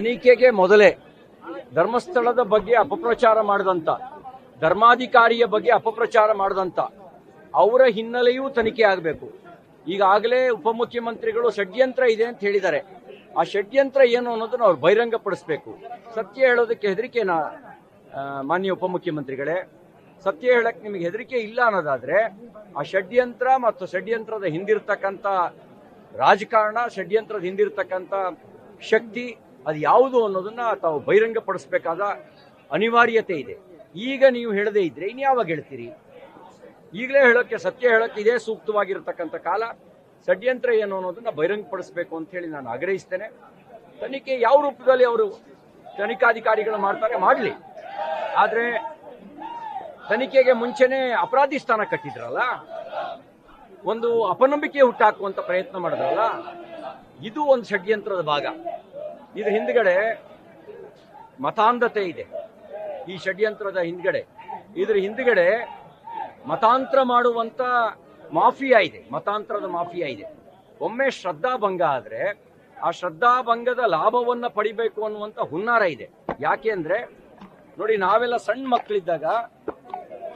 ತನಿಖೆಗೆ ಮೊದಲೇ ಧರ್ಮಸ್ಥಳದ ಬಗ್ಗೆ ಅಪಪ್ರಚಾರ ಮಾಡಿದಂತ, ಧರ್ಮಾಧಿಕಾರಿಯ ಬಗ್ಗೆ ಅಪಪ್ರಚಾರ ಮಾಡಿದಂತ ಅವರ ಹಿನ್ನೆಲೆಯೂ ತನಿಖೆ ಆಗಬೇಕು. ಈಗಾಗಲೇ ಉಪಮುಖ್ಯಮಂತ್ರಿಗಳು ಷಡ್ಯಂತ್ರ ಇದೆ ಅಂತ ಹೇಳಿದ್ದಾರೆ. ಆ ಷಡ್ಯಂತ್ರ ಏನು ಅನ್ನೋದನ್ನು ಅವ್ರು ಬಹಿರಂಗಪಡಿಸ್ಬೇಕು. ಸತ್ಯ ಹೇಳೋದಕ್ಕೆ ಹೆದರಿಕೆನಾ ಮಾನ್ಯ ಉಪಮುಖ್ಯಮಂತ್ರಿಗಳೇ. ಸತ್ಯ ಹೇಳಕ್ಕೆ ನಿಮಗೆ ಹೆದರಿಕೆ ಇಲ್ಲ ಅನ್ನೋದಾದ್ರೆ ಆ ಷಡ್ಯಂತ್ರ ಮತ್ತು ಷಡ್ಯಂತ್ರದ ಹಿಂದಿರ್ತಕ್ಕಂಥ ರಾಜಕಾರಣ, ಷಡ್ಯಂತ್ರದ ಹಿಂದಿರ್ತಕ್ಕಂಥ ಶಕ್ತಿ ಅದು ಯಾವುದು ಅನ್ನೋದನ್ನ ತಾವು ಬಹಿರಂಗಪಡಿಸಬೇಕಾದ ಅನಿವಾರ್ಯತೆ ಇದೆ. ಈಗ ನೀವು ಹೇಳದೇ ಇದ್ರೆ ಇನ್ಯಾವಾಗ ಹೇಳ್ತೀರಿ? ಈಗಲೇ ಹೇಳೋಕ್ಕೆ, ಸತ್ಯ ಹೇಳೋಕ್ಕೆ ಇದೇ ಸೂಕ್ತವಾಗಿರತಕ್ಕಂಥ ಕಾಲ. ಷಡ್ಯಂತ್ರ ಏನು ಅನ್ನೋದನ್ನ ಬಹಿರಂಗಪಡಿಸಬೇಕು ಅಂತ ಹೇಳಿ ನಾನು ಆಗ್ರಹಿಸ್ತೇನೆ. ತನಿಖೆ ಯಾವ ರೂಪದಲ್ಲಿ ಅವರು ತನಿಖಾಧಿಕಾರಿಗಳು ಮಾಡ್ತಾರೆ ಮಾಡಲಿ. ಆದರೆ ತನಿಖೆಗೆ ಮುಂಚೆನೆ ಅಪರಾಧಿ ಸ್ಥಾನ ಕಟ್ಟಿದ್ರಲ್ಲ, ಒಂದು ಅಪನಂಬಿಕೆ ಹುಟ್ಟಾಕುವಂತ ಪ್ರಯತ್ನ ಮಾಡಿದ್ರಲ್ಲ, ಇದು ಒಂದು ಷಡ್ಯಂತ್ರದ ಭಾಗ. ಇದ್ರ ಹಿಂದ್ಗಡೆ ಮತಾಂಧತೆ ಇದೆ. ಈ ಷಡ್ಯಂತ್ರದ ಹಿಂದ್ಗಡೆ. ಇದ್ರ ಹಿಂದ್ಗಡೆ ಮತಾಂತರ ಮಾಡುವಂತ ಮಾಫಿಯಾ ಇದೆ. ಮತಾಂತರದ ಮಾಫಿಯಾ ಇದೆ. ಒಮ್ಮೆ ಶ್ರದ್ಧಾಭಂಗ ಆದ್ರೆ ಆ ಶ್ರದ್ಧಾಭಂಗದ ಲಾಭವನ್ನ ಪಡಿಬೇಕು ಅನ್ನುವಂತ ಹುನ್ನಾರ ಇದೆ. ಯಾಕೆ ಅಂದ್ರೆ ನೋಡಿ ನಾವೆಲ್ಲ ಸಣ್ಣ ಮಕ್ಕಳಿದ್ದಾಗ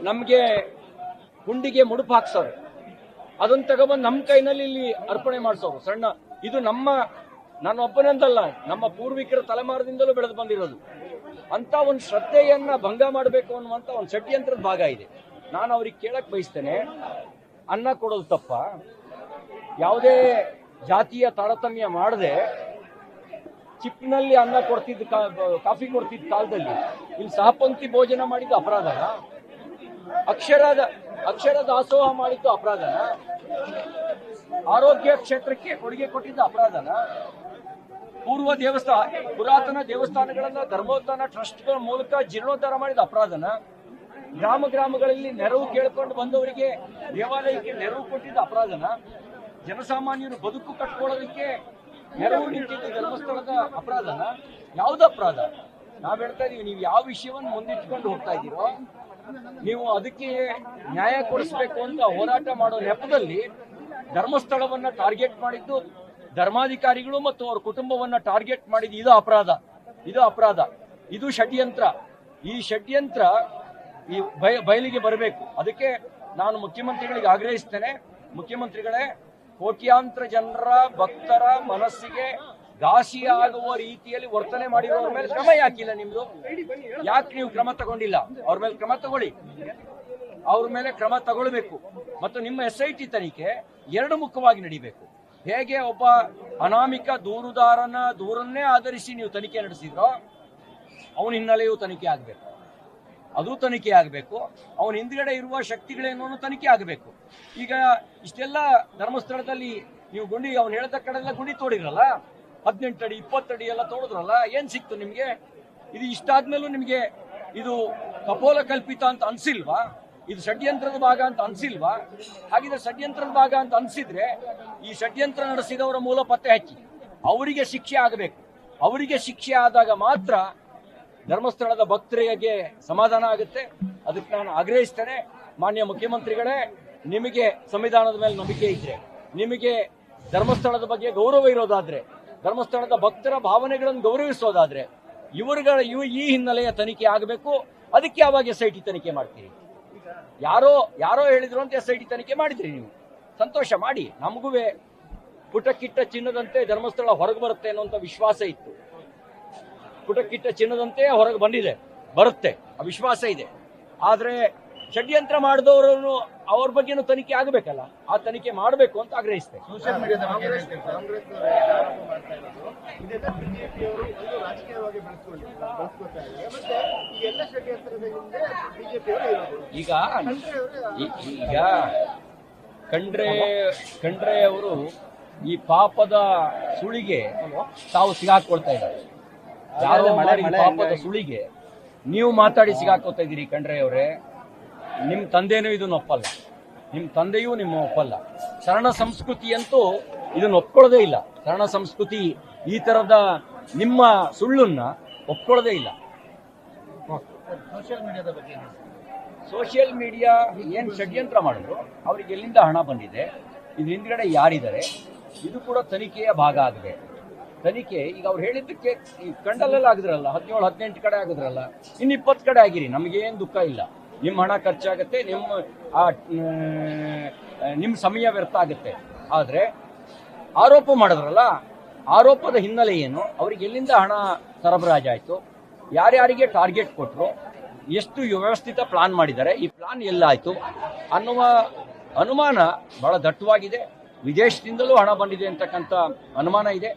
ನಮ್ಗೆ ಹುಂಡಿಗೆ ಮುಡುಪು ಹಾಕ್ಸೋರು ಅದನ್ನ ತಗೊಬಂದು ನಮ್ಮ ಕೈನಲ್ಲಿ ಇಲ್ಲಿ ಅರ್ಪಣೆ ಮಾಡಿಸೋರು. ಸಣ್ಣ, ಇದು ನಮ್ಮ ನನ್ನ ಒಬ್ಬನಂತಲ್ಲ ನಮ್ಮ ಪೂರ್ವಿಕರ ತಲೆಮಾರದಿಂದಲೂ ಬೆಳೆದು ಬಂದಿರೋದು. ಅಂತ ಒಂದು ಶ್ರದ್ಧೆಯನ್ನ ಭಂಗ ಮಾಡಬೇಕು ಅನ್ನುವಂತ ಒಂದು ಷಡ್ಯಂತ್ರದ ಭಾಗ ಇದೆ. ನಾನು ಅವ್ರಿಗೆ ಕೇಳಕ್ ಬಯಸ್ತೇನೆ, ಅನ್ನ ಕೊಡೋದು ತಪ್ಪ. ಯಾವುದೇ ಜಾತಿಯ ತಾರತಮ್ಯ ಮಾಡದೆ ಚಿಪ್ನಲ್ಲಿ ಅನ್ನ ಕೊಡ್ತಿದ್ದ ಕಾಫಿ ಕೊಡ್ತಿದ್ದ ಕಾಲದಲ್ಲಿ, ಇಲ್ಲಿ ಸಹಪಂಕ್ತಿ ಭೋಜನ ಮಾಡಿದ್ದು ಅಪರಾಧನ? ಅಕ್ಷರದ, ಅಕ್ಷರ ದಾಸೋಹ ಮಾಡಿದ್ದು ಅಪರಾಧನ? ಆರೋಗ್ಯ ಕ್ಷೇತ್ರಕ್ಕೆ ಕೊಡುಗೆ ಕೊಟ್ಟಿದ್ದ ಅಪರಾಧನ? ಪೂರ್ವ ದೇವಸ್ಥಾನ, ಪುರಾತನ ದೇವಸ್ಥಾನಗಳನ್ನ ಧರ್ಮೋತ್ಥಾನ ಟ್ರಸ್ಟ್ಗಳ ಮೂಲಕ ಜೀರ್ಣೋದ್ಧಾರ ಮಾಡಿದ ಅಪರಾಧನ ಗ್ರಾಮ ಗ್ರಾಮಗಳಲ್ಲಿ ನೆರವು ಕೇಳ್ಕೊಂಡು ಬಂದವರಿಗೆ ದೇವಾಲಯಕ್ಕೆ ನೆರವು ಕೊಟ್ಟಿದ್ದ ಅಪರಾಧನ, ಜನಸಾಮಾನ್ಯರು ಬದುಕು ಕಟ್ಕೊಳ್ಳೋದಕ್ಕೆ ನೆರವು ನೀಡಿದ್ದ ಧರ್ಮಸ್ಥಳದ ಅಪರಾಧನ, ಯಾವ್ದು ಅಪರಾಧ? ನಾವ್ ಹೇಳ್ತಾ ಇದೀವಿ, ನೀವು ಯಾವ ವಿಷಯವನ್ನು ಮುಂದಿಟ್ಕೊಂಡು ಹೋಗ್ತಾ ಇದ್ದೀರೋ ನೀವು ಅದಕ್ಕೆ ನ್ಯಾಯ ಕೊಡಿಸ್ಬೇಕು ಅಂತ ಹೋರಾಟ ಮಾಡೋ ನೆಪದಲ್ಲಿ ಧರ್ಮಸ್ಥಳವನ್ನ ಟಾರ್ಗೆಟ್ ಮಾಡಿದ್ದು ಧರ್ಮಾಧಿಕಾರಿಗಳು ಮತ್ತು ಅವರ ಕುಟುಂಬವನ್ನ ಟಾರ್ಗೆಟ್ ಮಾಡಿದ ಇದು ಅಪರಾಧ. ಇದು ಅಪರಾಧ. ಇದು ಷಡ್ಯಂತ್ರ. ಈ ಷಡ್ಯಂತ್ರ ಈ ಬಯ ಬಯಲಿಗೆ ಬರಬೇಕು. ಅದಕ್ಕೆ ನಾನು ಮುಖ್ಯಮಂತ್ರಿಗಳಿಗೆ ಆಗ್ರಹಿಸ್ತೇನೆ. ಮುಖ್ಯಮಂತ್ರಿಗಳೇ, ಕೋಟ್ಯಾಂತರ ಜನರ ಭಕ್ತರ ಮನಸ್ಸಿಗೆ ಘಾಸಿಯಾಗುವ ರೀತಿಯಲ್ಲಿ ವರ್ತನೆ ಮಾಡಿರೋರ ಮೇಲೆ ಕ್ರಮ ಯಾಕಿಲ್ಲ ನಿಮ್ದು? ಯಾಕೆ ನೀವು ಕ್ರಮ ತಗೊಂಡಿಲ್ಲ? ಅವ್ರ ಮೇಲೆ ಕ್ರಮ ತಗೊಳ್ಳಿ. ಅವ್ರ ಮೇಲೆ ಕ್ರಮ ತಗೊಳ್ಬೇಕು. ಮತ್ತು ನಿಮ್ಮ ಎಸ್ ಐ ಟಿ ತನಿಖೆ ಎರಡು ಮುಖವಾಗಿ ನಡಿಬೇಕು. ಹೇಗೆ ಒಬ್ಬ ಅನಾಮಿಕ ದೂರುದಾರನ ದೂರನ್ನೇ ಆಧರಿಸಿ ನೀವು ತನಿಖೆ ನಡೆಸಿದ್ರೋ, ಅವನ ಹಿನ್ನೆಲೆಯೂ ತನಿಖೆ ಆಗಬೇಕು. ಅದು ತನಿಖೆ ಆಗಬೇಕು. ಅವನ ಹಿಂದ್ಗಡೆ ಇರುವ ಶಕ್ತಿಗಳೇನೋ ತನಿಖೆ ಆಗಬೇಕು. ಈಗ ಇಷ್ಟೆಲ್ಲ ಧರ್ಮಸ್ಥಳದಲ್ಲಿ ನೀವು ಗುಂಡಿ, ಅವ್ನು ಹೇಳಿದ ಕಡೆಲ್ಲ ಗುಂಡಿ ತೋಡಿರಲ್ಲ ಹದಿನೆಂಟು ಅಡಿ ಇಪ್ಪತ್ತಡಿ ಎಲ್ಲ ತೋಡಿದ್ರಲ್ಲ, ಏನು ಸಿಕ್ತು ನಿಮಗೆ? ಇದು ಇಷ್ಟಾದ್ಮೇಲೂ ನಿಮಗೆ ಇದು ಕಪೋಲ ಕಲ್ಪಿತ ಅಂತ ಅನ್ಸಿಲ್ವಾ? ಇದು ಷಡ್ಯಂತ್ರದ ಭಾಗ ಅಂತ ಅನ್ಸಿಲ್ವಾ? ಹಾಗಿದ್ರೆ ಷಡ್ಯಂತ್ರದ ಭಾಗ ಅಂತ ಅನ್ಸಿದ್ರೆ ಈ ಷಡ್ಯಂತ್ರ ನಡೆಸಿದವರ ಮೂಲ ಪತ್ತೆ ಹಚ್ಚಿ. ಅವರಿಗೆ ಶಿಕ್ಷೆ ಆಗಬೇಕು. ಅವರಿಗೆ ಶಿಕ್ಷೆ ಆದಾಗ ಮಾತ್ರ ಧರ್ಮಸ್ಥಳದ ಭಕ್ತರಿಗೆ ಸಮಾಧಾನ ಆಗುತ್ತೆ. ಅದಕ್ಕೆ ನಾನು ಆಗ್ರಹಿಸ್ತೇನೆ. ಮಾನ್ಯ ಮುಖ್ಯಮಂತ್ರಿಗಳೇ, ನಿಮಗೆ ಸಂವಿಧಾನದ ಮೇಲೆ ನಂಬಿಕೆ ಇದ್ರೆ, ನಿಮಗೆ ಧರ್ಮಸ್ಥಳದ ಬಗ್ಗೆ ಗೌರವ ಇರೋದಾದ್ರೆ, ಧರ್ಮಸ್ಥಳದ ಭಕ್ತರ ಭಾವನೆಗಳನ್ನು ಗೌರವಿಸೋದಾದ್ರೆ, ಇವರುಗಳ ಇವು ಈ ಹಿನ್ನೆಲೆಯ ತನಿಖೆ ಆಗಬೇಕು. ಅದಕ್ಕೆ ಯಾವಾಗ ಎಸ್ ಐ ಟಿ ತನಿಖೆ ಮಾಡ್ತೀರಿ? ಯಾರೋ ಯಾರೋ ಹೇಳಿದ್ರು ಅಂತ ಎಸ್ ಐ ತನಿಖೆ ಮಾಡಿದ್ರಿ ನೀವು. ಸಂತೋಷ ಮಾಡಿ. ನಮಗೂ ಪುಟಕ್ಕಿಟ್ಟ ಚಿನ್ನದಂತೆ ಧರ್ಮಸ್ಥಳ ಹೊರಗೆ ಬರುತ್ತೆ ಅನ್ನುವಂಥ ವಿಶ್ವಾಸ ಇತ್ತು. ಪುಟಕ್ಕಿಟ್ಟ ಚಿನ್ನದಂತೆ ಹೊರಗೆ ಬಂದಿದೆ, ಬರುತ್ತೆ. ಆ ವಿಶ್ವಾಸ ಇದೆ. ಆದ್ರೆ ಷಡ್ಯಂತ್ರ ಮಾಡಿದವರನ್ನು ಅವ್ರ ಬಗ್ಗೆನೂ ತನಿಖೆ ಆಗಬೇಕಲ್ಲ? ಆ ತನಿಖೆ ಮಾಡಬೇಕು ಅಂತ ಆಗ್ರಹಿಸಿದೆ ಸೋಷಿಯಲ್ ಮೀಡಿಯಾದ ಬಗ್ಗೆ ಏನ್ ಹೇಳ್ತೀರಿ? ಕಾಂಗ್ರೆಸ್ ಅವರು ಆರೋಪ ಮಾಡ್ತಾ ಇರೋದು ಇದೆಲ್ಲ ಬಿಜೆಪಿಯವರು ಒಂದು ರಾಜಕೀಯವಾಗಿ ಬೆಳೆಸ್ಕೊಂಡಿದ್ದಾರೆ ಬೆಳೆಸ್ಕೊತಾ ಇದ್ದಾರೆ. ಮತ್ತೆ ಈ ಎಲ್ಲ ಷಡ್ಯಂತ್ರದ ಹಿಂದೆ ಬಿಜೆಪಿಯವರು ಇರೋದು. ಈಗ ಈ- ಈಗ ಖಂಡ್ರೆ ಖಂಡ್ರೆ ಅವರು ಈ ಪಾಪದ ಸುಳಿಗೆ ತಾವು ಸಿಗಾಕೊಳ್ತಾ ಇದ್ದಾರೆ. ಯಾರೋ ಪಾಪದ ಸುಳಿಗೆ ನೀವು ಮಾತಾಡಿ ಸಿಗಾಕೋತಾ ಇದ್ದೀರಿ ಖಂಡ್ರೆ ಅವರೇ ನಿಮ್ಮ ತಂದೆನೂ ಇದನ್ನು ಒಪ್ಪಲ್ಲ ನಿಮ್ಮ ತಂದೆಯೂ ನಿಮ್ಮ ಒಪ್ಪಲ್ಲ. ಶರಣ ಸಂಸ್ಕೃತಿಯಂತೂ ಇದನ್ನ ಒಪ್ಕೊಳ್ಳೋದೇ ಇಲ್ಲ. ಶರಣ ಸಂಸ್ಕೃತಿ ಈ ತರದ ನಿಮ್ಮ ಸುಳ್ಳನ್ನ ಒಪ್ಕೊಳ್ಳೋದೇ ಇಲ್ಲ. ಸೋಷಿಯಲ್ ಮೀಡಿಯಾದ ಬಗ್ಗೆ ಸೋಷಿಯಲ್ ಮೀಡಿಯಾ ಏನು ಷಡ್ಯಂತ್ರ ಮಾಡಿದ್ರು ಅವ್ರಿಗೆ ಎಲ್ಲಿಂದ ಹಣ ಬಂದಿದೆ ಇದ್ರ ಹಿಂದ್ಗಡೆ ಯಾರಿದ್ದಾರೆ ಇದು ಕೂಡ ತನಿಖೆಯ ಭಾಗ ಆಗಿದೆ. ತನಿಖೆ ಈಗ ಅವ್ರು ಹೇಳಿದ್ದಕ್ಕೆ ಈ ಕಂಡಲ್ಲೆಲ್ಲ ಆಗಿದ್ರಲ್ಲ ಹದಿನೇಳು ಹದಿನೆಂಟು ಕಡೆ ಆಗಿದ್ರಲ್ಲ ಇನ್ನು ಇಪ್ಪತ್ತು ಕಡೆ ಆಗಿರಿ ನಮಗೇನು ದುಃಖ ಇಲ್ಲ. ನಿಮ್ಮ ಹಣ ಖರ್ಚಾಗುತ್ತೆ, ನಿಮ್ಮ ಆ ನಿಮ್ಮ ಸಮಯ ವ್ಯರ್ಥ ಆಗುತ್ತೆ. ಆದರೆ ಆರೋಪ ಮಾಡಿದ್ರಲ್ಲ, ಆರೋಪದ ಹಿನ್ನೆಲೆ ಏನು? ಅವ್ರಿಗೆ ಎಲ್ಲಿಂದ ಹಣ ಸರಬರಾಜಾಯಿತು ಯಾರ್ಯಾರಿಗೆ ಟಾರ್ಗೆಟ್ ಕೊಟ್ಟರು ಎಷ್ಟು ವ್ಯವಸ್ಥಿತ ಪ್ಲಾನ್ ಮಾಡಿದ್ದಾರೆ? ಈ ಪ್ಲಾನ್ ಎಲ್ಲಾಯಿತು? ಅನ್ನುವ ಅನುಮಾನ ಬಹಳ ದಟ್ಟವಾಗಿದೆ. ವಿದೇಶದಿಂದಲೂ ಹಣ ಬಂದಿದೆ ಅಂತಕ್ಕಂಥ ಅನುಮಾನ ಇದೆ.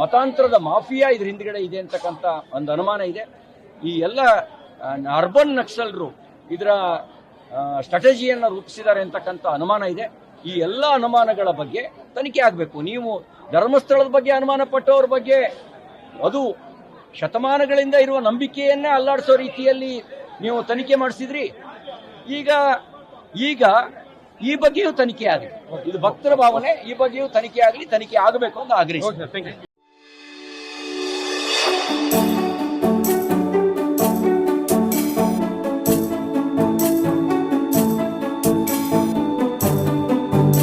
ಮತಾಂತರದ ಮಾಫಿಯಾ ಇದ್ರ ಹಿಂದ್ಗಡೆ ಇದೆ ಅಂತಕ್ಕಂಥ ಒಂದು ಅನುಮಾನ ಇದೆ. ಈ ಎಲ್ಲ ಅರ್ಬನ್ ನಕ್ಸಲರು ಇದರ ಸ್ಟ್ರಾಟಜಿಯನ್ನು ರೂಪಿಸಿದ್ದಾರೆ ಅಂತಕ್ಕಂಥ ಅನುಮಾನ ಇದೆ. ಈ ಎಲ್ಲ ಅನುಮಾನಗಳ ಬಗ್ಗೆ ತನಿಖೆ ಆಗಬೇಕು. ನೀವು ಧರ್ಮಸ್ಥಳದ ಬಗ್ಗೆ ಅನುಮಾನ ಪಟ್ಟವ್ರ ಬಗ್ಗೆ ಅದು ಶತಮಾನಗಳಿಂದ ಇರುವ ನಂಬಿಕೆಯನ್ನೇ ಅಲ್ಲಾಡಿಸೋ ರೀತಿಯಲ್ಲಿ ನೀವು ತನಿಖೆ ಮಾಡಿಸಿದ್ರಿ. ಈಗ ಈಗ ಈ ಬಗ್ಗೆಯೂ ತನಿಖೆ ಆಗಲಿ. ಇದು ಭಕ್ತರ ಭಾವನೆ, ಈ ಬಗ್ಗೆಯೂ ತನಿಖೆ ಆಗಲಿ, ತನಿಖೆ ಆಗಬೇಕು ಅಂತ ಆಗ್ರಹಿಸಿ